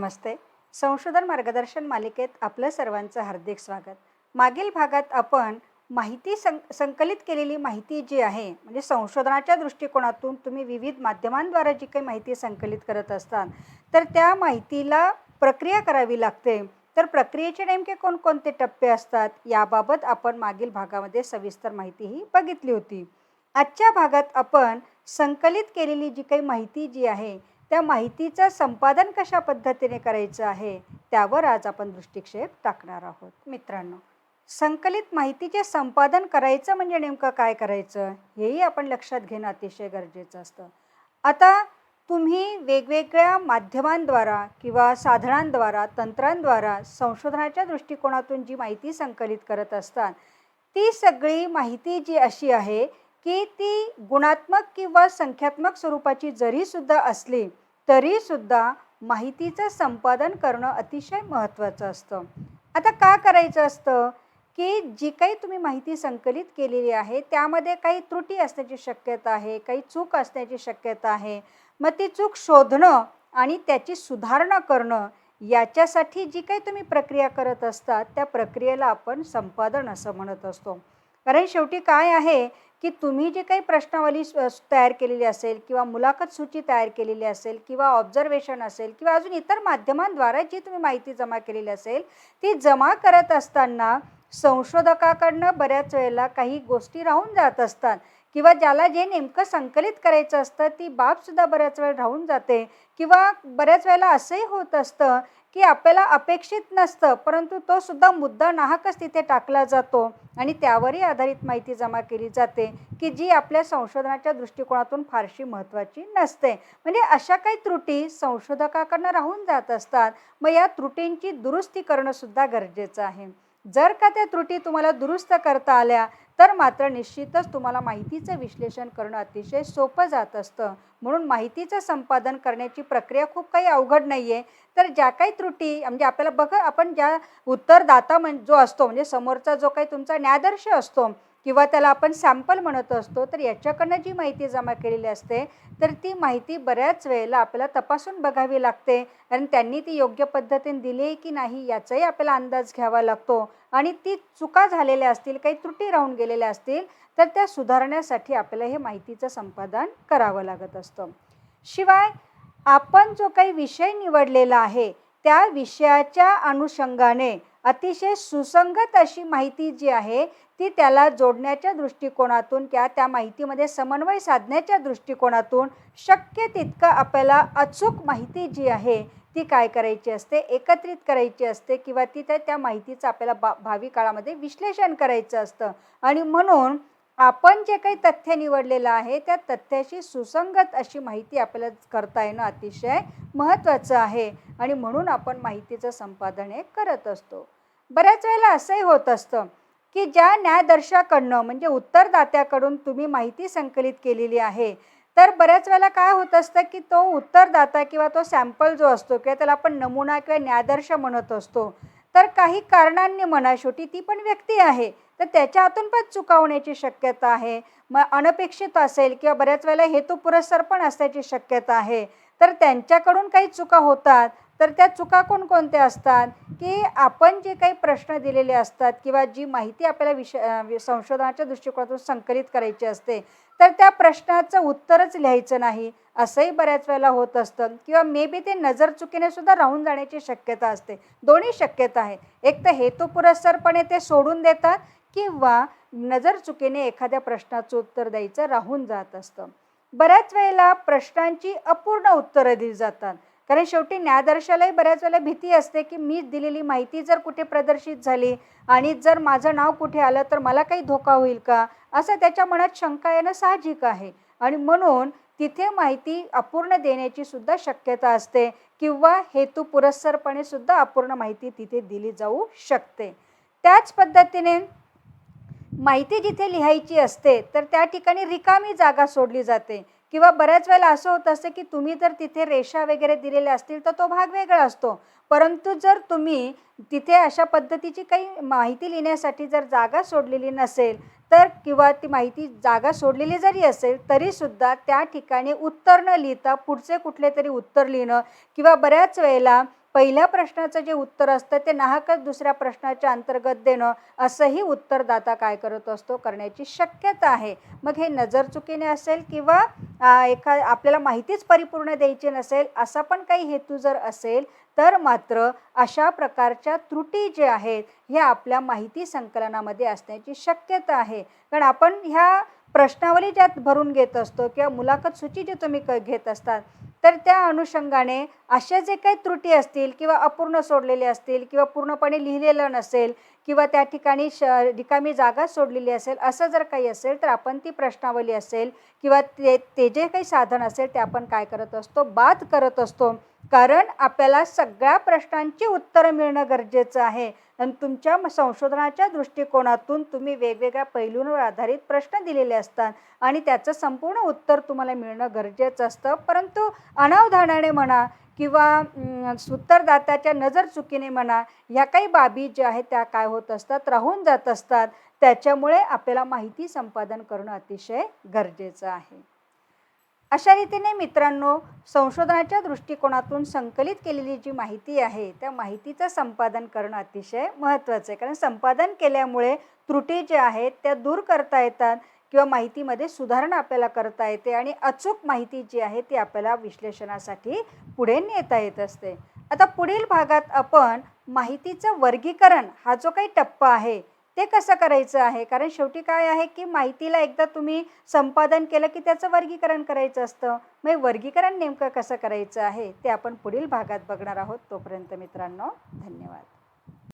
नमस्ते. संशोधन मार्गदर्शन मालिकेत आपलं सर्वांचं हार्दिक स्वागत. मागील भागात आपण माहिती सं संकलित केलेली माहिती जी आहे म्हणजे संशोधनाच्या दृष्टिकोनातून तुम्ही विविध माध्यमांद्वारे जी काही माहिती संकलित करत असतात तर त्या माहितीला प्रक्रिया करावी लागते. तर प्रक्रियेचे नेमके कोणकोणते टप्पे असतात याबाबत आपण मागील भागामध्ये सविस्तर माहितीही बघितली होती. आजच्या भागात आपण संकलित केलेली जी काही माहिती जी आहे त्या माहितीचं संपादन कशा पद्धतीने करायचं आहे त्यावर आज आपण दृष्टिक्षेप टाकणार आहोत. मित्रांनो संकलित माहितीचे संपादन करायचं म्हणजे नेमकं काय करायचं हेही आपण लक्षात घेणं अतिशय गरजेचं असतं. आता तुम्ही वेगवेगळ्या माध्यमांद्वारा किंवा साधनांद्वारा तंत्रांद्वारा संशोधनाच्या दृष्टिकोनातून जी माहिती संकलित करत असतात ती सगळी माहिती जी अशी आहे की ती गुणात्मक किंवा संख्यात्मक स्वरूपाची जरीसुद्धा असली तरीसुद्धा माहितीचं संपादन करणं अतिशय महत्त्वाचं असतं. आता का करायचं असतं? की जी काही तुम्ही माहिती संकलित केलेली आहे त्यामध्ये काही त्रुटी असण्याची शक्यता आहे काही चूक असण्याची शक्यता आहे. मग ती चूक शोधणं आणि त्याची सुधारणा करणं याच्यासाठी जी काही तुम्ही प्रक्रिया करत असतात त्या प्रक्रियेला आपण संपादन असं म्हणत असतो. कारण शेवटी काय आहे की तुम्ही जे काही प्रश्नावली तयार केलेली असेल किंवा मुलाखत सूची तयार केलेली असेल किंवा ऑब्झर्वेशन असेल किंवा अजून इतर माध्यमांद्वारे जी तुम्ही माहिती जमा केलेली असेल ती जमा करत असताना संशोधकाकडनं बऱ्याच वेळेला काही गोष्टी राहून जात असतात किंवा ज्याला जे नेमकं संकलित करायचं असतं ती बाबसुद्धा बऱ्याच वेळ राहून जाते किंवा बऱ्याच वेळेला असंही होत असतं की आपल्याला अपेक्षित नसतं परंतु तो सुद्धा मुद्दा नाहकच तिथे टाकला जातो. आणि त्यावरही आधारित माहिती जमा केली जाते की जी आपल्या संशोधनाच्या दृष्टिकोनातून फारशी महत्त्वाची नसते. म्हणजे अशा काही त्रुटी संशोधकाकडनं राहून जात असतात मग या त्रुटींची दुरुस्ती करणंसुद्धा गरजेचं आहे. जर का त्या त्रुटी तुम्हाला दुरुस्त करता आल्या तर मात्र निश्चितच तुम्हाला माहितीचं विश्लेषण करणं अतिशय सोपं जात असतं. म्हणून माहितीचं संपादन करण्याची प्रक्रिया खूप काही अवघड नाही आहे तर ज्या काही त्रुटी म्हणजे आपल्याला बघा आपण ज्या उत्तरदाता म्हण जो असतो म्हणजे समोरचा जो काही तुमचा न्यादर्श असतो किंवा त्याला आपण सॅम्पल म्हणत असतो तर याच्याकडनं जी माहिती जमा केलेली असते तर ती माहिती बऱ्याच वेळेला आपल्याला तपासून बघावी लागते. कारण त्यांनी ती योग्य पद्धतीने दिली आहे की नाही याचाही आपल्याला अंदाज घ्यावा लागतो. आणि ती चुका झालेल्या असतील काही त्रुटी राहून गेलेल्या असतील तर त्या सुधारण्यासाठी आपल्याला हे माहितीचं संपादन करावं लागत असतं. शिवाय आपण जो काही विषय निवडलेला आहे त्या विषयाच्या अनुषंगाने अतिशय सुसंगत अशी माहिती जी आहे ती त्याला जोडण्याच्या दृष्टिकोनातून किंवा त्या माहितीमध्ये समन्वय साधण्याच्या दृष्टिकोनातून शक्य तितकं आपल्याला अचूक माहिती जी आहे ती काय करायची असते एकत्रित करायची असते किंवा ती त्या त्या माहितीचं आपल्याला बा भावी काळामध्ये विश्लेषण करायचं असतं. आणि म्हणून आपण जे काही तथ्य निवडलेलं आहे त्या तथ्याशी सुसंगत अशी माहिती आपल्याला करता येणं अतिशय महत्त्वाचं आहे. आणि म्हणून आपण माहितीचं संपादन हे करत असतो. बऱ्याच वेळेला असंही होत असतं की ज्या न्यायदर्शाकडनं म्हणजे उत्तरदात्याकडून तुम्ही माहिती संकलित केलेली आहे तर बऱ्याच वेळेला काय होत असतं की तो उत्तरदाता किंवा तो सॅम्पल जो असतो किंवा त्याला आपण नमुना किंवा न्यायदर्श म्हणत असतो तर काही कारणांनी म्हणा शेवटी ती पण व्यक्ती आहे तर त्याच्या हातून पण चुकावण्याची शक्यता आहे. मग अनपेक्षित असेल किंवा बऱ्याच वेळेला हेतुपुरस्सर पण असण्याची शक्यता आहे तर त्यांच्याकडून काही चुका होतात तर त्या चुका कोणकोणत्या असतात? की आपण जे काही प्रश्न दिलेले असतात किंवा जी माहिती आपल्याला विषय संशोधनाच्या दृष्टिकोनातून संकलित करायची असते तर त्या प्रश्नाचं उत्तरच लिहायचं नाही असंही बऱ्याच वेळेला होत असतं. किंवा मे बी ते नजर चुकीने सुद्धा राहून जाण्याची शक्यता असते. दोन्ही शक्यता आहेत. एक तर हेतुपुरस्सरपणे ते सोडून देतात किंवा नजर चुकीने एखाद्या प्रश्नाचं उत्तर द्यायचं राहून जात असतं. बऱ्याच वेळेला प्रश्नांची अपूर्ण उत्तरं दिली जातात. कारण शेवटी न्यायाधर्शालाही बऱ्याच वेळेला भीती असते की मी दिलेली माहिती जर कुठे प्रदर्शित झाली आणि जर माझं नाव कुठे आलं तर मला काही धोका होईल का? असं त्याच्या मनात शंका येणं साहजिक आहे. आणि म्हणून तिथे माहिती अपूर्ण देण्याची सुद्धा शक्यता असते किंवा हेतू पुरस्सरपणे सुद्धा अपूर्ण माहिती तिथे दिली जाऊ शकते. त्याच पद्धतीने माहिती जिथे लिहायची असते तर त्या ठिकाणी रिकामी जागा सोडली जाते. किंवा बऱ्याच वेळेला असं होत असतं की तुम्ही जर तिथे रेषा वगैरे दिलेल्या असतील तर तो भाग वेगळा असतो. परंतु जर तुम्ही तिथे अशा पद्धतीची काही माहिती लिहिण्यासाठी जर जागा सोडलेली नसेल तर किंवा ती माहिती जागा सोडलेली जरी असेल तरीसुद्धा त्या ठिकाणी उत्तर न लिहिता पुढचे कुठले तरी उत्तर लिहिणं किंवा बऱ्याच वेळेला पहिल्या प्रश्नाचं जे उत्तर असतं ते नाहकच दुसऱ्या प्रश्नाच्या अंतर्गत देणं असंही उत्तरदाता काय करत असतो करण्याची शक्यता आहे. मग हे नजर चुकीने असेल किंवा एखा आपल्याला माहितीच परिपूर्ण द्यायची नसेल असा पण काही हेतू जर असेल तर मात्र अशा प्रकारच्या त्रुटी जे आहेत ह्या आपल्या माहिती संकलनामध्ये असण्याची शक्यता आहे. कारण आपण ह्या प्रश्नावली ज्यात भरून घेत असतो किंवा मुलाखत सूची जी तुम्ही क घेत असतात तर त्या अनुषंगाने अशा जे काही त्रुटी असतील किंवा अपूर्ण सोडलेले असतील किंवा पूर्णपणे लिहिलेलं नसेल किंवा त्या ठिकाणी श रिकामी जागा सोडलेली असेल असं जर काही असेल तर आपण ती प्रश्नावली असेल किंवा ते ते जे काही साधन असेल ते आपण काय करत असतो? बाद करत असतो. कारण आपल्याला सगळ्या प्रश्नांची उत्तरं मिळणं गरजेचं आहे. आणि तुमच्या संशोधनाच्या दृष्टिकोनातून तुम्ही वेगवेगळ्या पैलूंवर आधारित प्रश्न दिलेले असतात आणि त्याचं संपूर्ण उत्तर तुम्हाला मिळणं गरजेचं असतं. परंतु अनावधानाने म्हणा किंवा उत्तरदात्याच्या नजर चुकीने म्हणा ह्या काही बाबी ज्या आहेत त्या काय होत असतात राहून जात असतात त्याच्यामुळे आपल्याला माहिती संपादन करणं अतिशय गरजेचं आहे. अशा रीतीने मित्रांनो संशोधनाच्या दृष्टिकोनातून संकलित केलेली जी माहिती आहे त्या माहितीचं संपादन करणं अतिशय महत्त्वाचं आहे. कारण संपादन केल्यामुळे त्रुटी ज्या आहेत त्या दूर करता येतात किंवा माहितीमध्ये सुधारणा आपल्याला करता येते आणि अचूक माहिती जी आहे ती आपल्याला विश्लेषणासाठी पुढे नेता येत असते. आता पुढील भागात आपण माहितीचं वर्गीकरण हा जो काही टप्पा आहे ते कसं करायचं आहे? कारण शेवटी काय आहे की माहितीला एकदा तुम्ही संपादन केलं की त्याचं वर्गीकरण करायचं असतं. मग वर्गीकरण नेमकं कसं करायचं आहे? ते आपण पुढील भागात बघणार आहोत. तोपर्यंत मित्रांनो धन्यवाद.